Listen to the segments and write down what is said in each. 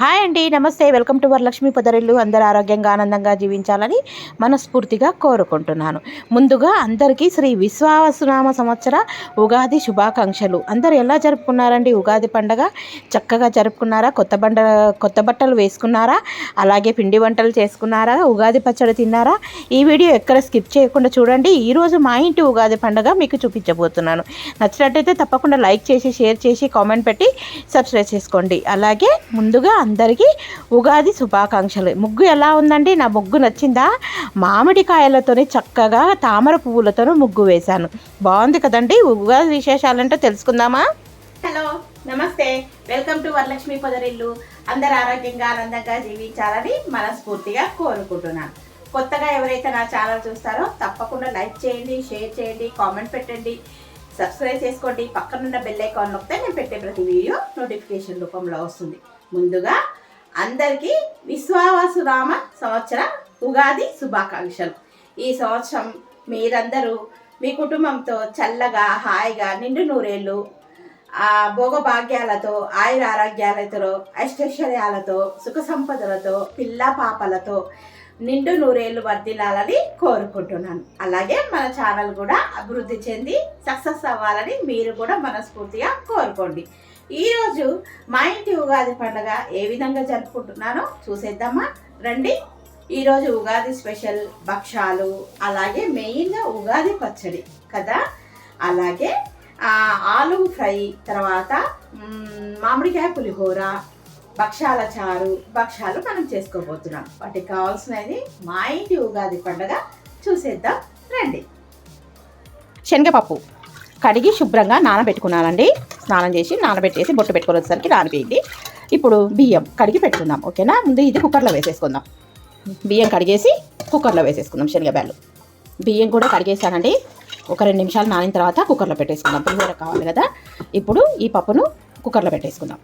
Hi అండి నమస్తే. Welcome to Varalakshmi పొదరిల్లు. అందరు ఆరోగ్యంగా ఆనందంగా జీవించాలని మనస్ఫూర్తిగా కోరుకుంటున్నాను. ముందుగా అందరికీ శ్రీ విశ్వావసునామ సంవత్సర ఉగాది శుభాకాంక్షలు. అందరు ఎలా జరుపుకున్నారండి ఉగాది పండగ? చక్కగా జరుపుకున్నారా? కొత్త బండ కొత్త బట్టలు వేసుకున్నారా? అలాగే పిండి వంటలు చేసుకున్నారా? ఉగాది పచ్చడి తిన్నారా? ఈ వీడియో ఎక్కడ స్కిప్ చేయకుండా చూడండి. ఈరోజు మా ఇంటి ఉగాది పండగ మీకు చూపించబోతున్నాను. నచ్చినట్టయితే తప్పకుండా లైక్ చేసి షేర్ చేసి కామెంట్ పెట్టి సబ్స్క్రైబ్ చేసుకోండి. అలాగే ముందుగా అందరికీ ఉగాది శుభాకాంక్షలు. ముగ్గు ఎలా ఉందండి? నా ముగ్గు నచ్చిందా? మామిడికాయలతోనే చక్కగా తామర పువ్వులతో ముగ్గు వేశాను. బాగుంది కదండి? ఉగాది విశేషాలంటే తెలుసుకుందామా? హలో నమస్తే. వెల్కమ్ టు వరలక్ష్మి పొదరిల్లు. అందరు ఆరోగ్యంగా ఆనందంగా జీవించాలని మనస్ఫూర్తిగా కోరుకుంటున్నాను. కొత్తగా ఎవరైతే నా ఛానల్ చూస్తారో తప్పకుండా లైక్ చేయండి షేర్ చేయండి కామెంట్ పెట్టండి. సబ్స్క్రైబ్ చేసుకోండి. పక్కనున్న బెల్ ఐకాన్ నొక్కితే నేను పెట్టే ప్రతి వీడియో నోటిఫికేషన్ రూపంలో వస్తుంది. ముందుగా అందరికీ విశ్వావసురామ సంవత్సర ఉగాది శుభాకాంక్షలు. ఈ సంవత్సరం మీరందరూ మీ కుటుంబంతో చల్లగా హాయిగా నిండు నూరేళ్ళు ఆ భోగభాగ్యాలతో ఆయుర ఆరోగ్యాలతో ఐశ్వర్యాలతో సుఖ సంపదలతో పిల్ల పాపలతో నిండు నూరేళ్ళు వర్ధిల్లాలని కోరుకుంటున్నాను. అలాగే మన ఛానల్ కూడా అభివృద్ధి చెంది సక్సెస్ అవ్వాలని మీరు కూడా మనస్ఫూర్తిగా కోరుకోండి. ఈరోజు మా ఇంటి ఉగాది పండుగ ఏ విధంగా జరుపుకుంటున్నానో చూసేద్దామా? రండి. ఈరోజు ఉగాది స్పెషల్ భక్షాలు అలాగే మెయిన్గా ఉగాది పచ్చడి కదా? అలాగే ఆలు ఫ్రై తర్వాత మామిడికాయ పులిహోర భక్షాల చారు భక్షాలు మనం చేసుకోబోతున్నాం. వాటికి కావాల్సినది మా ఇంటి ఉగాది పండుగ చూసేద్దాం. రండి. శనగపప్పు. కడిగి శుభ్రంగా నానబెట్టుకున్నానండి. స్నానం చేసి నానబెట్టేసి బొట్టు పెట్టుకొని వచ్చేసరికి నానిపోయింది ఇప్పుడు బియ్యం కడిగి పెట్టుకుందాం ఓకేనా? ముందు ఇది కుక్కర్లో వేసేసుకుందాం. బియ్యం కడిగేసి కుక్కర్లో వేసేసుకుందాం శనగబ్యాలు బియ్యం కూడా కడిగేసానండి. ఒక రెండు నిమిషాలు నానిన తర్వాత కుక్కర్లో పెట్టేసుకుందాం. పులిహోర కావాలి కదా. ఇప్పుడు ఈ పప్పును కుక్కర్లో పెట్టేసుకుందాం.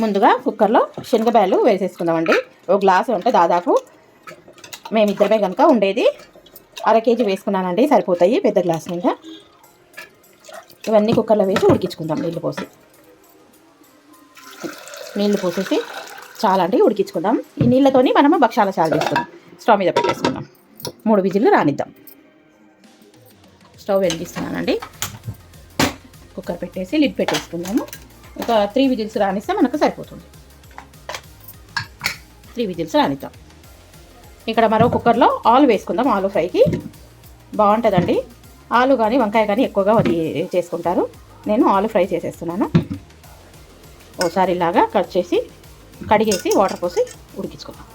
ముందుగా కుక్కర్లో శనగబ్యాలు వేసేసుకుందామండి. ఒక గ్లాసు అంటే దాదాపు మేమిద్దరమే కనుక ఉండేది. అర కేజీ వేసుకున్నానండి సరిపోతాయి పెద్ద గ్లాస్ నిండా ఇవన్నీ కుక్కర్లో వేసి ఉడికించుకుందాం నీళ్ళు పోసి. నీళ్ళు పోసేసి చాలా అంటే ఉడికించుకుందాం. ఈ నీళ్ళతోని మనము భక్షాల చాలు చేసుకుందాం. స్టవ్ మీద పెట్టేసుకుందాం. మూడు విజిల్లు రానిద్దాం. స్టవ్ వెలిగిస్తున్నానండి. కుక్కర్ పెట్టేసి లిడ్ పెట్టేసుకుందాము. ఒక త్రీ విజిల్స్ రానిస్తే మనకు సరిపోతుంది. త్రీ విజిల్స్ రానిద్దాం. ఇక్కడ మరో కుక్కర్లో ఆలు వేసుకుందాం ఆలు ఫ్రైకి. బాగుంటుందండి. ఆలు కానీ వంకాయ కానీ ఎక్కువగా అది చేసుకుంటారు. నేను ఆలు ఫ్రై చేసేస్తున్నాను. ఓసారి ఇలాగా కట్ చేసి కడిగేసి వాటర్ పోసి ఉడికించుకుందాం.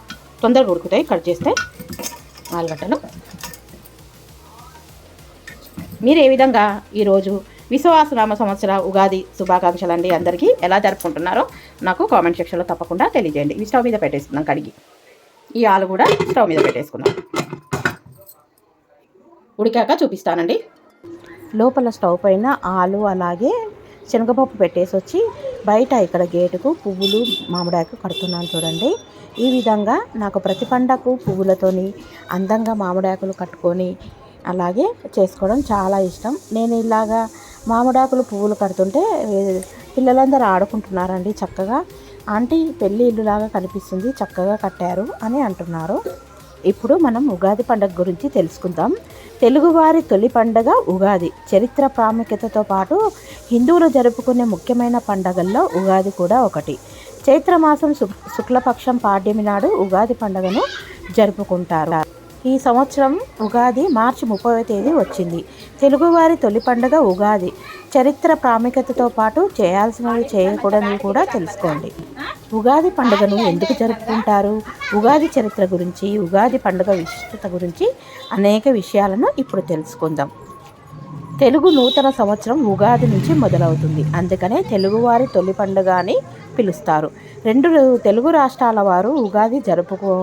తొందరగా ఉడుకుతాయి. కట్ చేస్తే ఆలుగడ్డలు. మీరు ఏ విధంగా ఈరోజు విశ్వాసనామ సంవత్సర ఉగాది శుభాకాంక్షలు అండి అందరికీ? ఎలా జరుపుకుంటున్నారో నాకు కామెంట్ సెక్షన్లో తప్పకుండా తెలియజేయండి. ఇవి స్టవ్ మీద పెట్టేసుకుందాం కడిగి. ఈ ఆలు కూడా స్టవ్ మీద పెట్టేసుకుందాం. ఉడికాక చూపిస్తానండి. లోపల స్టవ్ పైన ఆలు అలాగే శనగపప్పు పెట్టేసి వచ్చి బయట ఇక్కడ గేటుకు పువ్వులు మామిడాకు కడుతున్నాను చూడండి. ఈ విధంగా నాకు ప్రతి పండకు పువ్వులతోని అందంగా మామిడాకులు కట్టుకొని అలాగే చేసుకోవడం చాలా ఇష్టం. నేను ఇలాగా మామిడాకులు పువ్వులు కడుతుంటే పిల్లలందరూ ఆడుకుంటున్నారండి చక్కగా. ఆంటీ పెళ్ళి ఇల్లులాగా కనిపిస్తుంది చక్కగా కట్టారు అని అంటున్నారు. ఇప్పుడు మనం ఉగాది పండుగ గురించి తెలుసుకుందాం. తెలుగువారి తొలి పండగ ఉగాది. చరిత్ర ప్రాముఖ్యతతో పాటు హిందువులు జరుపుకునే ముఖ్యమైన పండగల్లో ఉగాది కూడా ఒకటి. చైత్రమాసం శుక్లపక్షం పాడ్యమి నాడు ఉగాది పండుగను జరుపుకుంటారు. ఈ సంవత్సరం ఉగాది మార్చి ముప్పై తేదీ వచ్చింది. తెలుగువారి తొలి పండుగ ఉగాది. చరిత్ర ప్రాముఖ్యతతో పాటు చేయాల్సినవి చేయకూడదని కూడా తెలుసుకోండి. ఉగాది పండుగను ఎందుకు జరుపుకుంటారు? ఉగాది చరిత్ర గురించి ఉగాది పండుగ విశిష్టత గురించి అనేక విషయాలను ఇప్పుడు తెలుసుకుందాం. తెలుగు నూతన సంవత్సరం ఉగాది నుంచి మొదలవుతుంది. అందుకనే తెలుగువారి తొలి పండుగ అని పిలుస్తారు. రెండు తెలుగు రాష్ట్రాల వారు ఉగాది జరుపుకో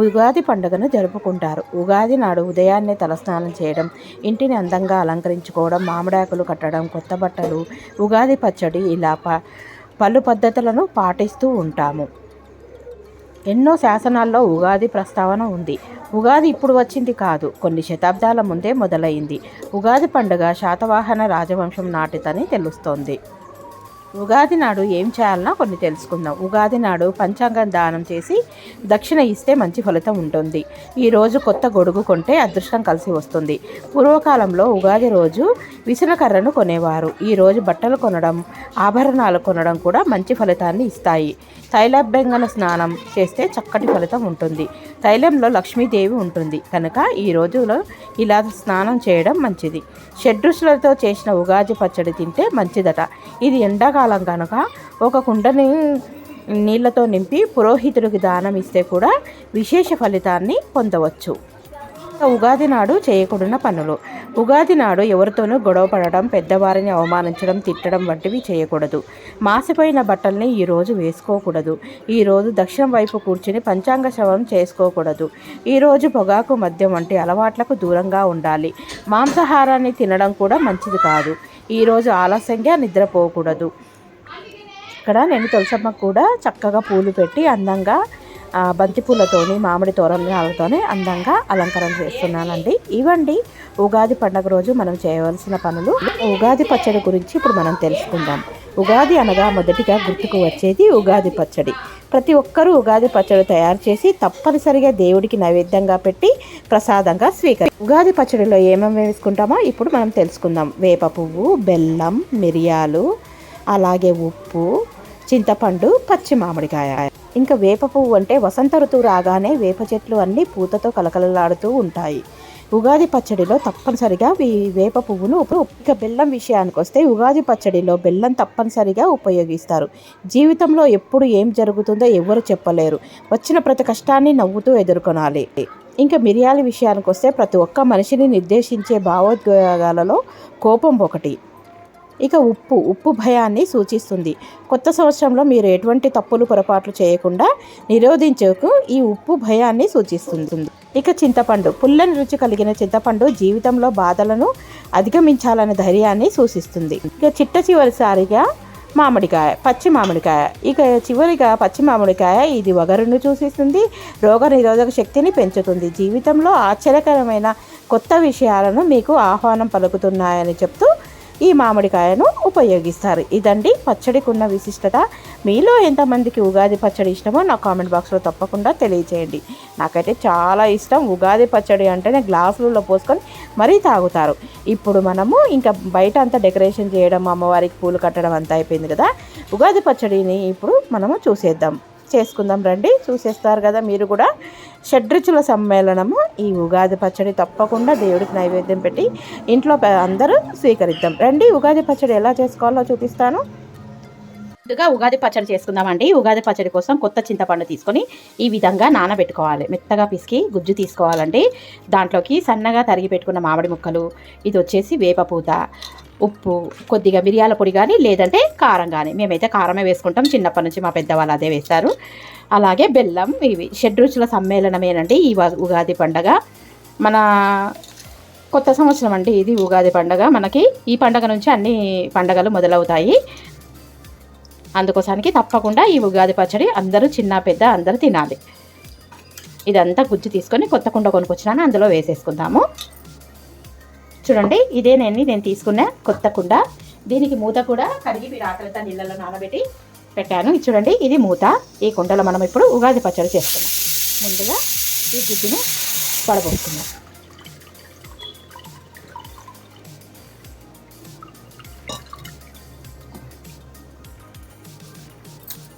ఉగాది పండుగను జరుపుకుంటారు. ఉగాది నాడు ఉదయాన్నే తలస్నానం చేయడం ఇంటిని అందంగా అలంకరించుకోవడం మామిడాకులు కట్టడం కొత్త బట్టలు ఉగాది పచ్చడి ఇలా ప పలు పద్ధతులను పాటిస్తూ ఉంటాము. ఎన్నో శాసనాల్లో ఉగాది ప్రస్తావన ఉంది. ఉగాది ఇప్పుడు వచ్చింది కాదు కొన్ని శతాబ్దాల ముందే మొదలైంది. ఉగాది పండుగ శాతవాహన రాజవంశం నాటిదని తెలుస్తోంది. ఉగాది నాడు ఏం చేయాలన్నా కొన్ని తెలుసుకుందాం. ఉగాది నాడు పంచాంగం దానం చేసి దక్షిణ ఇస్తే మంచి ఫలితం ఉంటుంది. ఈరోజు కొత్త గొడుగు కొంటే అదృష్టం కలిసి వస్తుంది. పూర్వకాలంలో ఉగాది రోజు విసనకర్రను కొనేవారు. ఈరోజు బట్టలు కొనడం ఆభరణాలు కొనడం కూడా మంచి ఫలితాన్ని ఇస్తాయి. తైలాభ్యంగన స్నానం చేస్తే చక్కటి ఫలితం ఉంటుంది. తైలంలో లక్ష్మీదేవి ఉంటుంది. కనుక ఈ రోజులో ఇలా స్నానం చేయడం మంచిది. షడ్రుచులతో చేసిన ఉగాది పచ్చడి తింటే మంచిదట. ఇది ఎండాకాలం కనుక ఒక కుండని నీళ్ళతో నింపి పురోహితుడికి దానం ఇస్తే కూడా విశేష ఫలితాన్ని పొందవచ్చు. ఉగాది నాడు చేయకూడన పనులు. ఉగాది నాడు ఎవరితోనూ గొడవ పడడం పెద్దవారిని అవమానించడం తిట్టడం వంటివి చేయకూడదు. మాసిపోయిన బట్టల్ని ఈరోజు వేసుకోకూడదు. ఈరోజు దక్షిణం వైపు కూర్చుని పంచాంగ శవం చేసుకోకూడదు. ఈరోజు పొగాకు మద్యం వంటి అలవాట్లకు దూరంగా ఉండాలి. మాంసాహారాన్ని తినడం కూడా మంచిది కాదు. ఈరోజు ఆలస్యంగా నిద్రపోకూడదు. ఇక్కడ నేను తులసమ్మకు కూడా చక్కగా పూలు పెట్టి అందంగా బంతిపూలతోని మామిడి తోరణాలతోనే అందంగా అలంకరణ చేస్తున్నానండి. ఇవండి ఉగాది పండగ రోజు మనం చేయవలసిన పనులు. ఉగాది పచ్చడి గురించి ఇప్పుడు మనం తెలుసుకుందాం. ఉగాది అనగా మొదటిగా గుర్తుకు వచ్చేది ఉగాది పచ్చడి. ప్రతి ఒక్కరూ ఉగాది పచ్చడి తయారు చేసి తప్పనిసరిగా దేవుడికి నైవేద్యంగా పెట్టి ప్రసాదంగా స్వీకరి ఉగాది పచ్చడిలో ఏమేమి వేసుకుంటామో ఇప్పుడు మనం తెలుసుకుందాం. వేప పువ్వు బెల్లం మిరియాలు అలాగే ఉప్పు చింతపండు పచ్చి మామిడికాయ. ఇంకా వేప పువ్వు అంటే వసంత ఋతువు రాగానే వేప చెట్లు అన్నీ పూతతో కలకలలాడుతూ ఉంటాయి. ఉగాది పచ్చడిలో తప్పనిసరిగా వేప పువ్వును ఇక బెల్లం విషయానికి వస్తే ఉగాది పచ్చడిలో బెల్లం తప్పనిసరిగా ఉపయోగిస్తారు. జీవితంలో ఎప్పుడు ఏం జరుగుతుందో ఎవరు చెప్పలేరు. వచ్చిన ప్రతి కష్టాన్ని నవ్వుతూ ఎదుర్కొనాలి. ఇంకా మిరియాల విషయానికి వస్తే ప్రతి ఒక్క మనిషిని నిర్దేశించే భావోద్వేగాలలో కోపం ఒకటి. ఇక ఉప్పు ఉప్పు భయాన్ని సూచిస్తుంది. కొత్త సంవత్సరంలో మీరు ఎటువంటి తప్పులు పొరపాట్లు చేయకుండా నిరోధించకు ఈ ఉప్పు భయాన్ని సూచిస్తుంది. ఇక చింతపండు పుల్లని రుచి కలిగిన చింతపండు జీవితంలో బాధలను అధిగమించాలనే ధైర్యాన్ని సూచిస్తుంది. ఇక చిట్ట చివరిసారిగా మామిడికాయ పచ్చి మామిడికాయ. ఇక చివరిగా పచ్చి మామిడికాయ ఇది వగరును సూచిస్తుంది రోగ నిరోధక శక్తిని పెంచుతుంది. జీవితంలో ఆశ్చర్యకరమైన కొత్త విషయాలను మీకు ఆహ్వానం పలుకుతున్నాయని చెప్తూ ఈ మామిడికాయను ఉపయోగిస్తారు. ఇదండి పచ్చడికి ఉన్న విశిష్టత. మీలో ఎంతమందికి ఉగాది పచ్చడి ఇష్టమో నా కామెంట్ బాక్స్లో తప్పకుండా తెలియచేయండి. నాకైతే చాలా ఇష్టం ఉగాది పచ్చడి అంటేనే గ్లాసులలో పోసుకొని మరీ తాగుతారు. ఇప్పుడు మనము ఇంకా బయట అంతా డెకరేషన్ చేయడం అమ్మవారికి పూలు కట్టడం అంతా అయిపోయింది కదా. ఉగాది పచ్చడిని ఇప్పుడు మనము చూసేద్దాం. చేసుకుందాం రండి. చూసేస్తారు కదా మీరు కూడా. షడ్రుచుల సమ్మేళనము. ఈ ఉగాది పచ్చడి తప్పకుండా దేవుడికి నైవేద్యం పెట్టి ఇంట్లో అందరూ స్వీకరిద్దాం. రండి ఉగాది పచ్చడి ఎలా చేసుకోవాలో చూపిస్తాను. ముందుగా ఉగాది పచ్చడి చేసుకుందామండి. ఉగాది పచ్చడి కోసం కొత్త చింతపండు తీసుకొని ఈ విధంగా నానబెట్టుకోవాలి. మెత్తగా పిసికి గుజ్జు తీసుకోవాలండి. దాంట్లోకి సన్నగా తరిగి పెట్టుకున్న మామిడి ముక్కలు. ఇది వచ్చేసి వేపపూత ఉప్పు కొద్దిగా మిరియాల పొడి కానీ లేదంటే కారం కానీ మేమైతే కారమే వేసుకుంటాం. చిన్నప్పటి నుంచి మా పెద్దవాళ్ళు అదే వేస్తారు. అలాగే బెల్లం ఇవి షడ్రుచుల సమ్మేళనమేనండి ఈ ఉగాది పండగ. మన కొత్త సంవత్సరం అండి ఇది ఉగాది పండగ. మనకి ఈ పండగ నుంచి అన్ని పండగలు మొదలవుతాయి. అందుకోసానికి తప్పకుండా ఈ ఉగాది పచ్చడి అందరూ చిన్న పెద్ద అందరూ తినాలి. ఇదంతా గుజ్జు తీసుకొని కొత్త కుండ కొనుక్కొచ్చినాను అందులో వేసేసుకుందాము. చూడండి ఇదే నేను నేను తీసుకున్న కొత్త కుండ. దీనికి మూత కూడా కడిగి మీరు ఆకలిత నీళ్ళలో నానబెట్టి పెట్టాను. చూడండి ఇది మూత. ఈ కుండలో మనం ఇప్పుడు ఉగాది పచ్చడి చేస్తున్నాం ముందుగా ఈ గుడ్డును పడబోసుకుందాం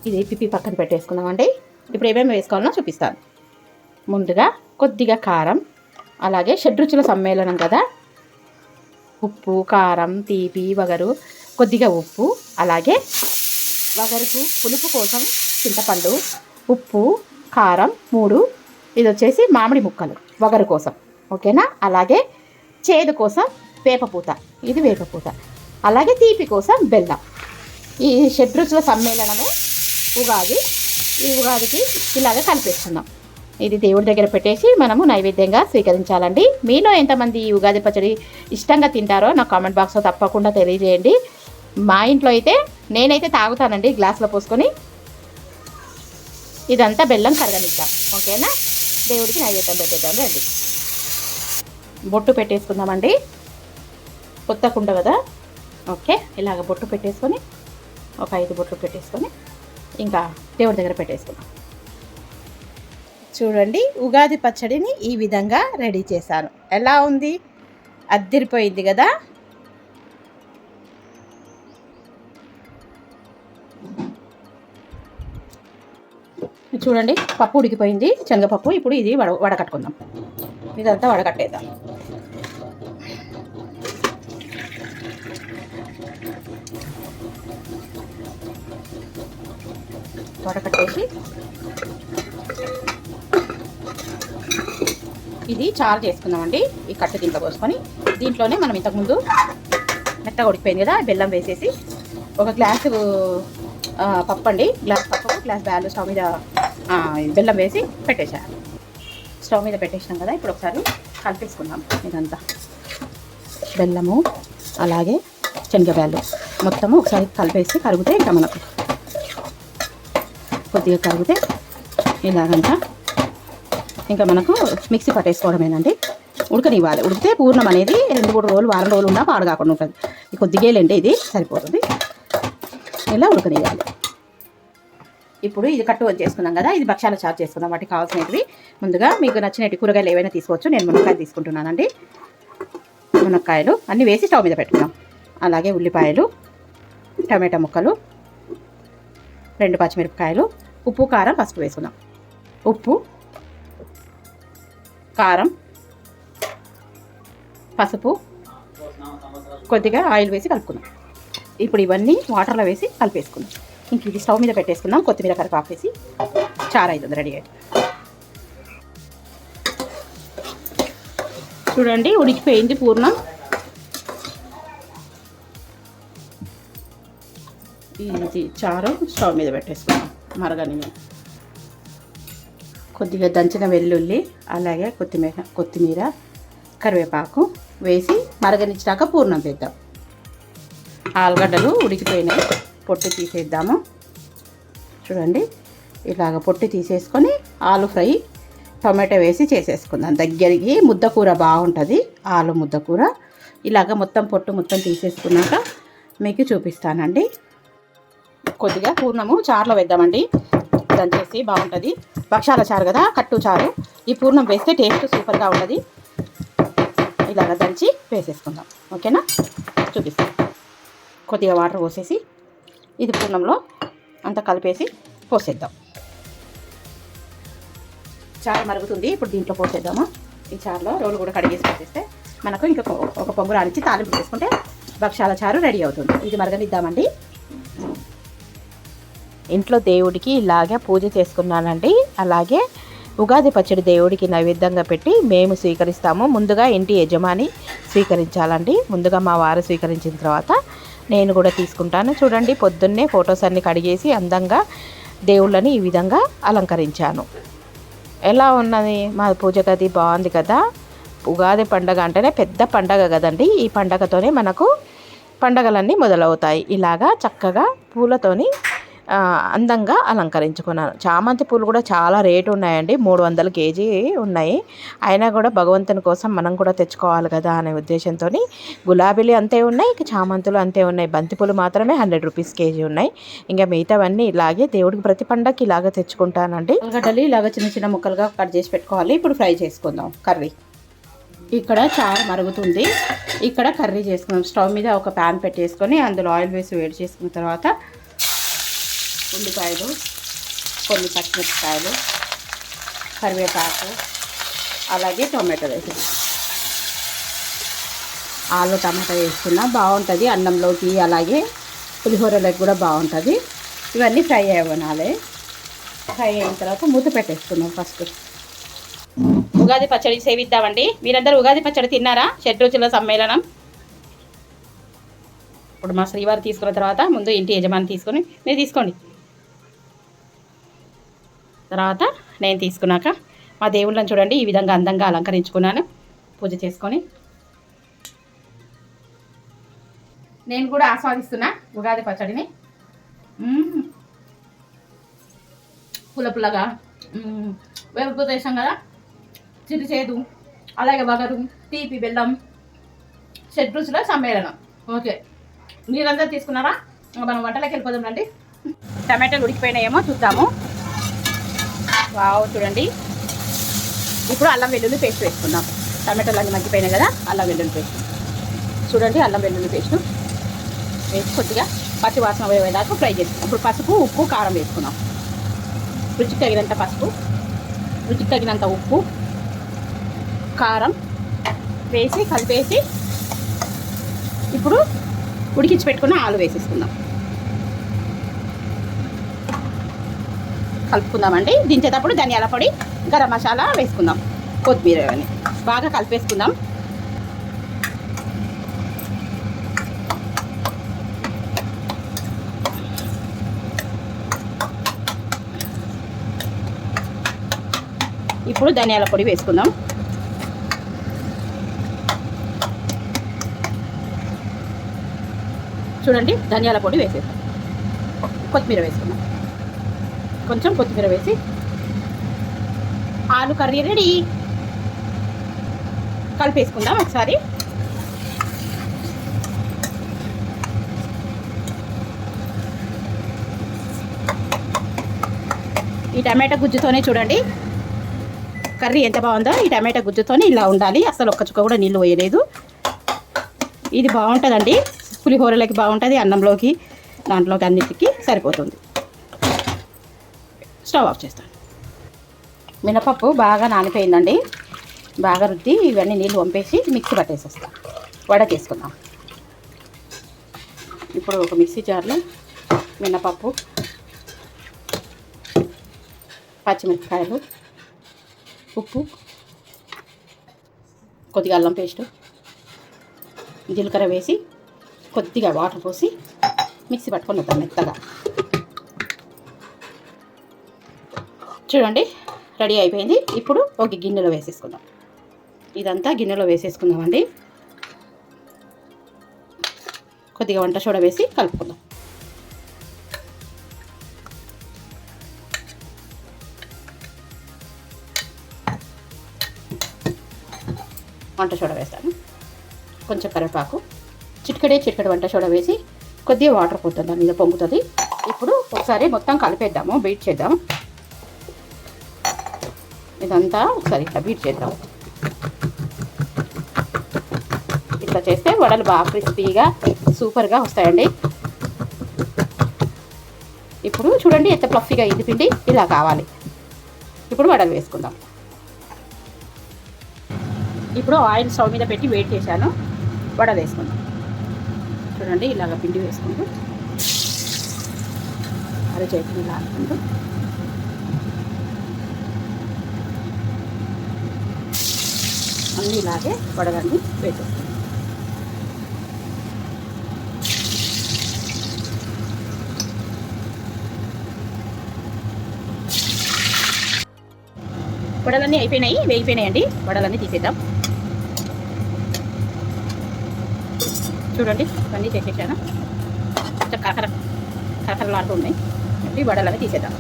ఇది పిప్పి పక్కన పెట్టేసుకుందామండి. ఇప్పుడు ఏమేమి వేసుకోవాలో చూపిస్తాను. ముందుగా కొద్దిగా కారం అలాగే షడ్రుచుల సమ్మేళనం కదా. ఉప్పు కారం తీపి వగరు కొద్దిగా ఉప్పు అలాగే వగరుకు పులుపు కోసం చింతపండు ఉప్పు కారం మూడు. ఇది వచ్చేసి మామిడి ముక్కలు వగరు కోసం ఓకేనా? అలాగే చేదు కోసం వేపపూత ఇది వేపపూత. అలాగే తీపి కోసం బెల్లం. ఈ షడ్రుచుల సమ్మేళనమే ఉగాది ఈ ఉగాదికి ఇలాగ కలిపేస్తున్నాం ఇది దేవుడి దగ్గర పెట్టేసి మనము నైవేద్యంగా స్వీకరించాలండి. మీలో ఎంతమంది ఈ ఉగాది పచ్చడి ఇష్టంగా తింటారో నాకు కామెంట్ బాక్స్లో తప్పకుండా తెలియజేయండి. మా ఇంట్లో అయితే నేనైతే తాగుతానండి గ్లాస్లో పోసుకొని. ఇదంతా బెల్లం కరగనిద్దాం. ఓకేనా? దేవుడికి నైవేద్యం పెట్టేద్దాం రండి. బొట్టు పెట్టేసుకుందామండి. కొత్త కుండ కదా? ఓకే ఇలాగ బొట్టు పెట్టేసుకొని ఒక ఐదు బొట్లు పెట్టేసుకొని ఇంకా దేవుడి దగ్గర పెట్టేసుకున్నాం చూడండి ఉగాది పచ్చడిని ఈ విధంగా రెడీ చేశాను. ఎలా ఉంది? అద్దరిపోయింది కదా? చూడండి పప్పు ఉడికిపోయింది. శనగపప్పు ఇప్పుడు ఇది వడ వడకట్టుకుందాం ఇదంతా వడకట్టేద్దాం వడకట్టేసి ఇది చారు చేసుకుందామండి. ఈ కట్టు దీంట్లో పోసుకొని దీంట్లోనే మనం ఇంతకుముందు మెత్తగా ఉడికిపోయింది కదా బెల్లం వేసేసి ఒక గ్లాసు పప్పు అండి గ్లాస్ పప్పు గ్లాస్ బ్యాలు స్టవ్ మీద బెల్లం వేసి పెట్టేసాను స్టవ్ మీద పెట్టేసినాం కదా ఇప్పుడు ఒకసారి కలిపేసుకుందాం ఇదంతా. బెల్లము అలాగే శనగబ్యాలు మొత్తము ఒకసారి కలిపేసి కరిగితే ఇంకా మనకు కొద్దిగా కరిగితే ఇలాగంతా ఇంకా మనకు మిక్సీ పట్టేసుకోవడమేనండి. ఉడకనివ్వాలి. ఉడికితే పూర్ణం అనేది రెండు మూడు రోజులు వారం రోజులు ఉన్నా పాడు కాకుండా ఉంటుంది. ఈ ఇది సరిపోతుంది. ఇలా ఉడకనివ్వాలి. ఇప్పుడు ఇది కట్టు చేసుకున్నాం కదా ఇది భక్ష్యాలు చార్జ్ చేసుకుందాం. వాటికి కావాల్సినవి ముందుగా మీకు నచ్చినట్టు కూరగాయలు ఏవైనా తీసుకోవచ్చు. నేను మునక్కాయలు తీసుకుంటున్నానండి. మునక్కాయలు అన్నీ వేసి స్టవ్ మీద పెట్టుకున్నాం అలాగే ఉల్లిపాయలు టమాటా ముక్కలు రెండు పచ్చిమిరపకాయలు ఉప్పు కారం పసుపు వేసుకుందాం. ఉప్పు కారం పసుపు కొద్దిగా ఆయిల్ వేసి కలుపుకుందాం. ఇప్పుడు ఇవన్నీ వాటర్లో వేసి కలిపేసుకుందాం. ఇంక ఇది స్టవ్ మీద పెట్టేసుకుందాం. కొత్తిమీర కరివేపాకు వేసి చారు అవుతుంది రెడీ అయితే చూడండి ఉడికిపోయింది పూర్ణం. ఇది చారు స్టవ్ మీద పెట్టేసుకుందాం. మరగని కొద్దిగా దంచిన వెల్లుల్లి అలాగే కొత్తిమీర కొత్తిమీర కరివేపాకు వేసి మరగనిచ్చాక పూర్ణం చేద్దాం. ఆలుగడ్డలు ఉడికిపోయినాయి. పొట్టు తీసేద్దాము. చూడండి ఇలాగ పొట్టు తీసేసుకొని ఆలు ఫ్రై టొమాటో వేసి చేసేసుకుందాం. దగ్గరికి ముద్దకూర బాగుంటుంది ఆలు ముద్దకూర ఇలాగ మొత్తం పొట్టు మొత్తం తీసేసుకున్నాక మీకు చూపిస్తానండి. కొద్దిగా పూర్ణము చారులో వేద్దామండి. దంచేసి బాగుంటుంది. భక్షాల చారు కదా కట్టు చారు. ఈ పూర్ణం వేస్తే టేస్ట్ సూపర్గా ఉంటుంది. ఇలాగ దంచి వేసేసుకుందాం. ఓకేనా? చూపిస్తాం. కొద్దిగా వాటర్ పోసేసి ఇది పూర్ణంలో అంతా కలిపేసి పోసేద్దాం. చారు మరుగుతుంది. ఇప్పుడు దీంట్లో పోసేద్దాము. ఈ చారులో రోలు కూడా కడిగేసి పోసేస్తే మనకు ఇంకా ఒక పొంగు రానిచ్చి తాలింపు చేసుకుంటే భక్షాల చారు రెడీ అవుతుంది. ఇది మరగనిద్దామండి. ఇంట్లో దేవుడికి ఇలాగే పూజ చేసుకున్నానండి. అలాగే ఉగాది పచ్చడి దేవుడికి నైవేద్యంగా పెట్టి మేము స్వీకరిస్తాము. ముందుగా ఇంటి యజమాని స్వీకరించాలండి. ముందుగా మా వారు స్వీకరించిన తర్వాత నేను కూడా తీసుకుంటాను. చూడండి పొద్దున్నే ఫొటోస్ అన్ని కడిగేసి అందంగా దేవుళ్ళని ఈ విధంగా అలంకరించాను. ఎలా ఉన్నది? మా పూజ గది బాగుంది కదా? ఉగాది పండగ అంటేనే పెద్ద పండగ కదండి. ఈ పండగతోనే మనకు పండగలన్నీ మొదలవుతాయి. ఇలాగా చక్కగా పూలతోని అందంగా అలంకరించుకున్నాను. చామంతి పూలు కూడా చాలా రేటు ఉన్నాయండి. మూడు వందల కేజీ ఉన్నాయి. అయినా కూడా భగవంతుని కోసం మనం కూడా తెచ్చుకోవాలి కదా అనే ఉద్దేశంతో గులాబీలు అంతే ఉన్నాయి ఇక చామంతులు అంతే ఉన్నాయి. బంతిపూలు మాత్రమే హండ్రెడ్ రూపీస్ కేజీ ఉన్నాయి. ఇంకా మిగతావన్నీ ఇలాగే దేవుడికి ప్రతి పండగకి ఇలాగ తెచ్చుకుంటానండి. గడ్డలు ఇలాగ చిన్న చిన్న ముక్కలుగా కట్ చేసి పెట్టుకోవాలి. ఇప్పుడు ఫ్రై చేసుకుందాం. కర్రీ. ఇక్కడ చారు మరుగుతుంది. ఇక్కడ కర్రీ చేసుకుందాం. స్టవ్ మీద ఒక ప్యాన్ పెట్టేసుకొని అందులో ఆయిల్ వేసి వేడి చేసుకున్న తర్వాత ఉల్లిపాయలు కొన్ని పచ్చిమిరపకాయలు కరివేపాకు అలాగే టొమాటో వేసాను ఆలు టమాటా వేసుకున్నా బాగుంటుంది. అన్నంలోకి అలాగే పులిహోరలోకి కూడా బాగుంటుంది. ఇవన్నీ ఫ్రై అవ్వనాలి ఫ్రై అయిన తర్వాత మూత పెట్టేసుకున్నాం ఫస్ట్. ఉగాది పచ్చడి సేవిద్దామండి. మీరందరూ ఉగాది పచ్చడి తిన్నారా? షడ్రుచుల సమ్మేళనం. ఇప్పుడు మా శ్రీవారు తీసుకున్న తర్వాత ముందు ఇంటి యజమాని తీసుకొని మీరు తీసుకోండి. తర్వాత నేను తీసుకున్నాక మా దేవుళ్ళని చూడండి ఈ విధంగా అందంగా అలంకరించుకున్నాను. పూజ చేసుకొని. నేను కూడా ఆస్వాదిస్తున్నా ఉగాది పచ్చడిని. పుల్ల పుల్లగా. మ్మ్. వేపు కదా? చిరు చేదు అలాగే వగరు తీపి బెల్లం షడ్రుచుల సమ్మేళనం. ఓకే. మీరందరూ తీసుకున్నారా? మనం వంటలకు వెళ్ళిపోదాం రండి. టమాటాలు ఉడికిపోయినాయేమో చూద్దాము. వావ్ చూడండి. ఇప్పుడు అల్లం వెల్లుల్లి పేస్ట్ వేసుకుందాం. టమాటాలు అన్నీ మగ్గిపోయినాయి కదా అల్లం వెల్లుల్లి పేస్ట్. చూడండి అల్లం వెల్లుల్లి పేస్ట్. వేసి కొద్దిగా పచ్చి వాసన పోయేదాకా ఫ్రై చేసుకున్నాం ఇప్పుడు పసుపు ఉప్పు కారం వేసుకున్నాం రుచికి తగినంత పసుపు రుచికి తగినంత ఉప్పు కారం వేసి కలిపేసి ఇప్పుడు ఉడికించి పెట్టుకున్న ఆలు వేసేసుకుందాం. కలుపుకుందామండి. దించేటప్పుడు ధనియాల పొడి గరం మసాలా వేసుకుందాం. కొత్తిమీర బాగా కలిపేసుకుందాం. ఇప్పుడు ధనియాల పొడి వేసుకుందాం. చూడండి ధనియాల పొడి వేసేస్తాం కొత్తిమీర వేసుకుందాం. కొంచెం కొత్తిమీర వేసి ఆలు కర్రీ రెడీ. కలిపేసుకుందాం ఒకసారి. ఈ టమాటా గుజ్జుతోనే చూడండి. కర్రీ ఎంత బాగుందో ఈ టమాటా గుజ్జుతోనే ఇలా ఉండాలి. అసలు ఒక్క చుక్క కూడా నీళ్ళు వేయలేదు ఇది బాగుంటుందండి. పులిహోరలకి బాగుంటుంది అన్నంలోకి దాంట్లోకి అన్నిటికీ సరిపోతుంది. స్టవ్ ఆఫ్ చేస్తాను. మినపప్పు బాగా నానిపోయిందండి. బాగా రుద్ది ఇవన్నీ నీళ్ళు వంపేసి మిక్సీ పట్టేసేస్తాం. వడ చేసుకుందాం. ఇప్పుడు ఒక మిక్సీ జార్లో మినపప్పు పచ్చిమిరపకాయలు ఉప్పు కొద్దిగా అల్లం పేస్టు జీలకర్ర వేసి కొద్దిగా వాటర్ పోసి మిక్సీ పట్టుకొని వద్దాం మెత్తగా. చూడండి రెడీ అయిపోయింది. ఇప్పుడు ఒక గిన్నెలో వేసేసుకుందాం. ఇదంతా గిన్నెలో వేసేసుకుందామండి. కొద్దిగా వంట సోడా వేసి కలుపుకుందాం. వంట సోడా వేస్తాను. కొంచెం కరివేపాకు చిటికడే చిటికడ వంట సోడా వేసి కొద్దిగా వాటర్ పోతుంది దాని మీద పొంగుతుంది. ఇప్పుడు ఒకసారి మొత్తం కలిపేద్దాము బీట్ చేద్దాం ఇదంతా ఒకసారి ఇట్లా బీట్ చేద్దాం. ఇట్లా చేస్తే వడలు బాగా క్రిస్పీగా సూపర్గా వస్తాయండి. ఇప్పుడు చూడండి ఎంత ఫ్లఫీగా ఇది పిండి. ఇలా కావాలి. ఇప్పుడు వడలు వేసుకుందాం. ఇప్పుడు ఆయిల్ స్టవ్ మీద పెట్టి వెయిట్ చేశాను. వడలు వేసుకుందాం. చూడండి ఇలాగ పిండి వేసుకుంటూ. అరే ఇలా అనుకుంటూ అన్నీ ఇలాగే వడలన్నీ పెట్టేస్తాం వడలన్నీ అయిపోయినాయి వేగిపోయినాయండి. వడలన్నీ తీసేద్దాం. చూడండి ఇవన్నీ చేసేసాను. కొంచెం కరకర కరకరలాడుతూ ఉన్నాయి. వడలన్నీ తీసేద్దాం.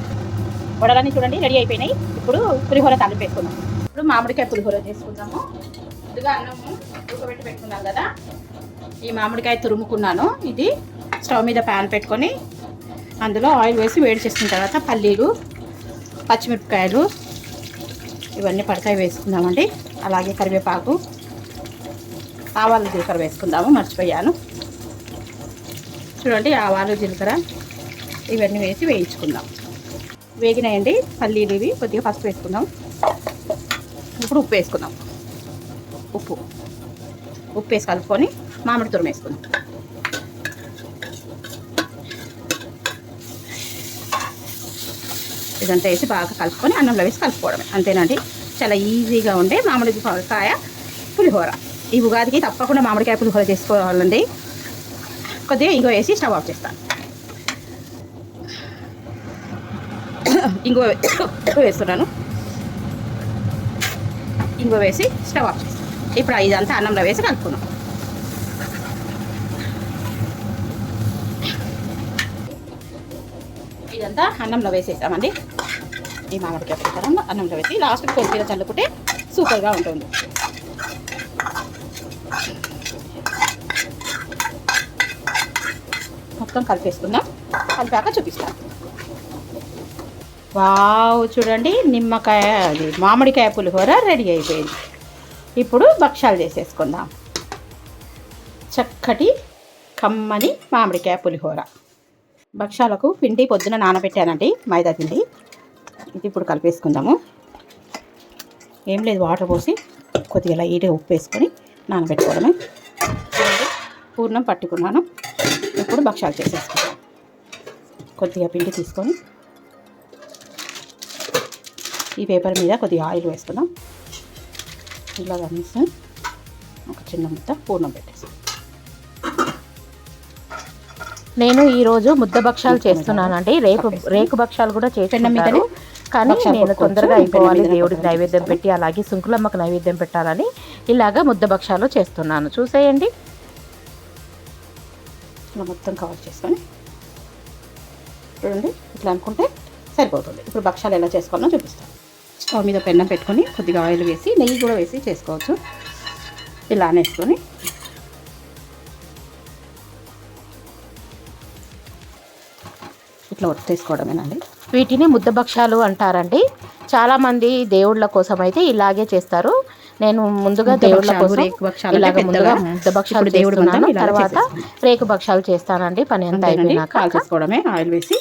వడలన్నీ చూడండి రెడీ అయిపోయినాయి. ఇప్పుడు పులిహోర తాలింపు వేసుకుందాం. ఇప్పుడు మామిడికాయ పులిహోర చేసుకుందాము. ముందుగా అన్నము ఉడకబెట్టి పెట్టుకున్నాం కదా. ఈ మామిడికాయ తురుముకున్నాను. ఇది స్టవ్ మీద ప్యాన్ పెట్టుకొని అందులో ఆయిల్ వేసి వేడి చేసిన తర్వాత పల్లీలు పచ్చిమిరపకాయలు ఇవన్నీ పడతాయి వేసుకుందామండి. అలాగే కరివేపాకు ఆవాలు జీలకర్ర వేసుకుందాము. మర్చిపోయాను. చూడండి ఆవాలు జీలకర్ర ఇవన్నీ వేసి వేయించుకుందాం. వేగినాయండి పల్లీలు ఇవి. కొద్దిగా పసుపు వేసుకుందాం. ఇప్పుడు ఉప్పు వేసుకుందాం. ఉప్పు. ఉప్పు వేసి కలుపుకొని మామిడి తురుము వేసుకుందాం. ఇదంతా వేసి బాగా కలుపుకొని అన్నంలో వేసి కలుపుకోవడమే. అంతేనండి చాలా ఈజీగా ఉండే మామిడి కాయ పులిహోర. ఈ ఉగాదికి తప్పకుండా మామిడికాయ పులిహోర చేసుకోవాలండి. కొద్దిగా ఇంకో వేసి స్టవ్ ఆఫ్ చేస్తాను ఇంకో వేస్తున్నాను. ఇంకో వేసి స్టవ్ ఆఫ్ చేస్తాం. ఇప్పుడు ఇదంతా అన్నంలో వేసి కలుపుకున్నాం ఇదంతా అన్నంలో వేసేసామండి. ఈ మామిడికాయ ప్రకారం అన్నంలో వేసి లాస్ట్కి కొద్దిగా చల్లుకుంటే సూపర్గా ఉంటుంది. మొత్తం కలిపేసుకుందాం. కలిపాక చూపిస్తాను. వావ్ చూడండి నిమ్మకాయ అది మామిడికాయ పులిహోర రెడీ అయిపోయింది. ఇప్పుడు భక్షాలు చేసేసుకుందాం. చక్కటి కమ్మని మామిడికాయ పులిహోర. భక్షాలకు పిండి పొద్దున నానబెట్టానండి మైదా పిండి. ఇది ఇప్పుడు కలిపేసుకుందాము. ఏం లేదు వాటర్ పోసి కొద్దిగా లైట్గా ఉప్పు వేసుకొని నానబెట్టుకోవడమే. పూర్ణం పట్టుకున్నాను. ఇప్పుడు భక్షాలు చేసేసుకుందాం. కొద్దిగా పిండి తీసుకొని ఈ పేపర్ మీద కొద్దిగా ఆయిల్ వేసుకుందాం. ఇలా అనేసి ఒక చిన్న ముద్ద పూర్ణం పెట్టేసి. నేను ఈ రోజు ముద్ద భక్షాలు చేస్తున్నానండి. రేపు రేకు భక్షాలు కూడా చేసుకుంటారు కానీ నేను. తొందరగా అయిపోవాలి. దేవుడికి. నైవేద్యం పెట్టి అలాగే సుంకులమ్మకు నైవేద్యం పెట్టాలని ఇలాగా ముద్ద భక్షాలు చేస్తున్నాను. చూసేయండి. మొత్తం కవర్ చేసుకొని చూడండి ఇట్లా అనుకుంటే సరిపోతుంది. ఇప్పుడు భక్షాలు ఎలా చేసుకోవాలో చూపిస్తాను. స్టవ్ మీద పెన్నం పెట్టుకొని కొద్దిగా ఆయిల్ వేసి నెయ్యి కూడా వేసి చేసుకోవచ్చు. ఇలా అనేసుకొని. ఇట్లా ఒత్తేసుకోవడమేనండి. వీటిని ముద్ద భక్షాలు అంటారండి. చాలా మంది దేవుళ్ళ కోసం అయితే ఇలాగే చేస్తారు. నేను ముందుగా దేవుళ్ళ కోసం ఇలాగ ముందుగా పెద్దగా. ముద్ద భక్షాలు ఇప్పుడు దేవుడి తర్వాత చేసేస్తాం. రేకు భక్షాలు చేస్తానండి. పని అంతా అయిపోయినాక. కాల్ చేసుకోవడమే ఆయిల్ వేసి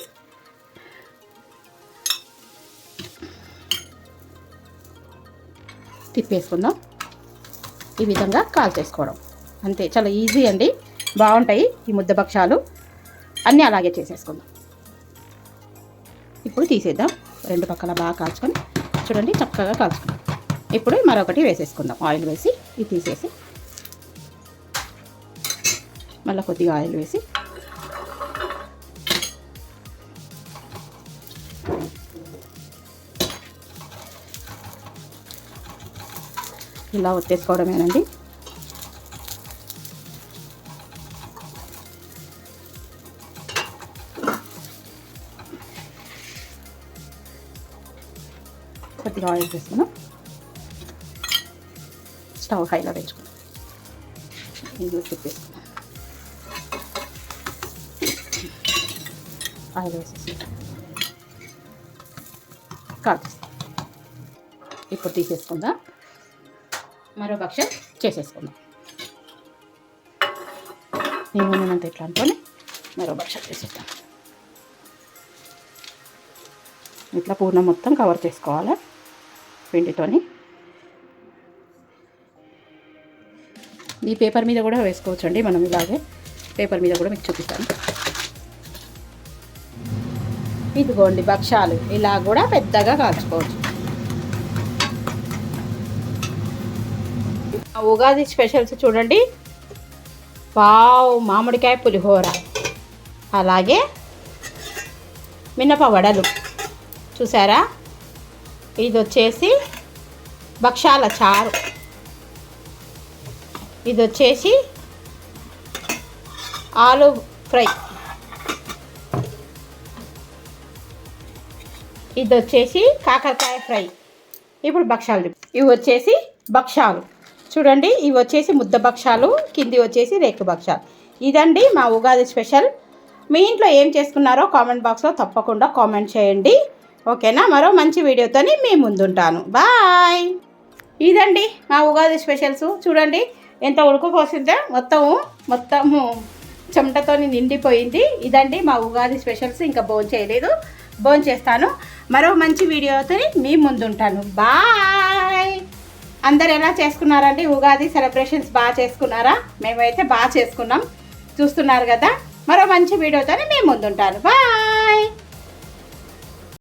తిప్పేసుకుందాం. ఈ విధంగా కాల్ చేసుకోవడం. అంతే చాలా ఈజీ అండి. బాగుంటాయి ఈ ముద్ద భక్షాలు. అన్నీ అలాగే చేసేసుకుందాం. ఇప్పుడు తీసేద్దాం. రెండు పక్కల బాగా కాల్చుకొని చూడండి చక్కగా కాల్చుకుందాం ఇప్పుడు మరొకటి వేసేసుకుందాం. ఆయిల్ వేసి ఇది తీసేసి మళ్ళీ కొద్దిగా ఆయిల్ వేసి ఇలా ఒత్తేసుకోవడమేనండి. కొద్దిగా ఆయిల్ వేసుకున్నాం. స్టవ్ హైలో పెంచుకున్నాం. ఇది తిప్పేసుకున్నాం ఆయిల్ వేసేసి కాల్చేస్తాం ఇప్పుడు తీసేసుకుందాం. మరో భక్ష చేసేసుకుందాం. నేను ఉన్నంత ఇట్లా అనుకొని మరో భక్ష చేసేద్దాం. ఇట్లా పూర్ణం మొత్తం కవర్ చేసుకోవాలి. పిండితోని. ఈ పేపర్ మీద కూడా వేసుకోవచ్చండి. మనం ఇలాగే పేపర్ మీద కూడా మీకు చూపిస్తాను ఇదిగోండి భక్షాలు ఇలా కూడా పెద్దగా కాల్చుకోవచ్చు. ఉగాది స్పెషల్స్ చూడండి. పావు మామిడికాయ పులిహోర. అలాగే మినప వడలు చూసారా? ఇది వచ్చేసి భక్షాల చారు. ఇది వచ్చేసి ఆలు ఫ్రై. ఇది వచ్చేసి కాకరకాయ ఫ్రై. ఇప్పుడు భక్షాలు. ఇవి వచ్చేసి భక్షాలు. చూడండి ఇవి వచ్చేసి ముద్ద భక్షాలు కింది వచ్చేసి రేకు భక్షాలు. ఇదండి మా ఉగాది స్పెషల్. మీ ఇంట్లో ఏం చేసుకున్నారో కామెంట్ బాక్స్లో తప్పకుండా కామెంట్ చేయండి. ఓకేనా? మరో మంచి వీడియోతోని మీ ముందుంటాను. బాయ్! ఇదండి మా ఉగాది స్పెషల్స్. చూడండి ఎంత ఉడకపోసిందో మొత్తము మొత్తము చెమటతోని నిండిపోయింది. ఇదండి మా ఉగాది స్పెషల్స్. ఇంకా బోన్ చేయలేదు. బోన్ చేస్తాను. మరో మంచి వీడియోతో మీ ముందుంటాను. బాయ్! అందరు ఎలా చేసుకున్నారండి? ఉగాది సెలబ్రేషన్స్ బాగా చేసుకున్నారా? మేమైతే బాగా చేసుకున్నాం. చూస్తున్నారు కదా? మరో మంచి వీడియోతోనే మేము ముందుంటాను. బాయ్